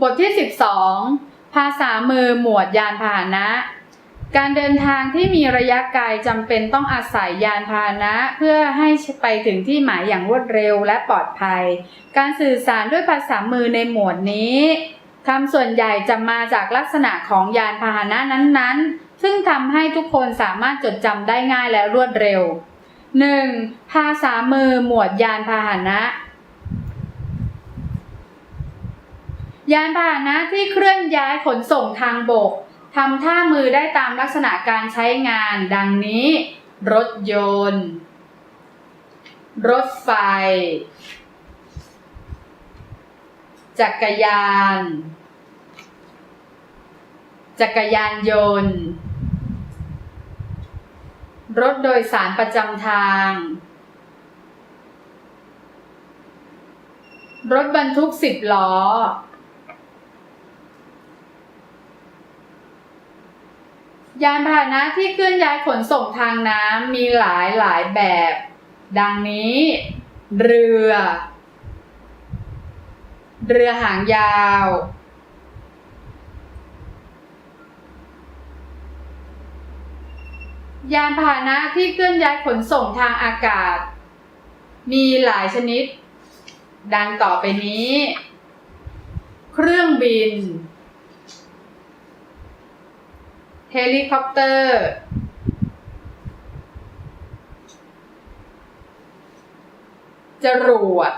บทที่ 12 ภาษามือหมวดยานพาหนะ การเดินทางที่มีระยะไกลจำเป็นต้องอาศัยยานพาหนะเพื่อให้ไปถึงที่หมายอย่างรวดเร็วและปลอดภัย การสื่อสารด้วยภาษามือในหมวดนี้คำส่วนใหญ่จะมาจากลักษณะของยานพาหนะนั้นๆ ซึ่งทำให้ทุกคนสามารถจดจำได้ง่ายและรวดเร็ว 1. ภาษามือหมวดยานพาหนะ ยานพาหนะที่เคลื่อนย้ายขนส่งทางบกทำท่ามือได้ตามลักษณะการใช้งานดังนี้ รถยนต์ รถไฟ จักรยาน จักรยานยนต์ รถโดยสารประจำทาง รถบรรทุกสิบล้อ ยานพาหนะที่เคลื่อนย้ายขนส่งทางน้ำมีหลายหลายแบบ ดังนี้ เรือ เรือหางยาว ยานพาหนะที่เคลื่อนย้ายขนส่งทางอากาศ มีหลายชนิด ดังต่อไปนี้ เครื่องบิน เฮลิคอปเตอร์จรวด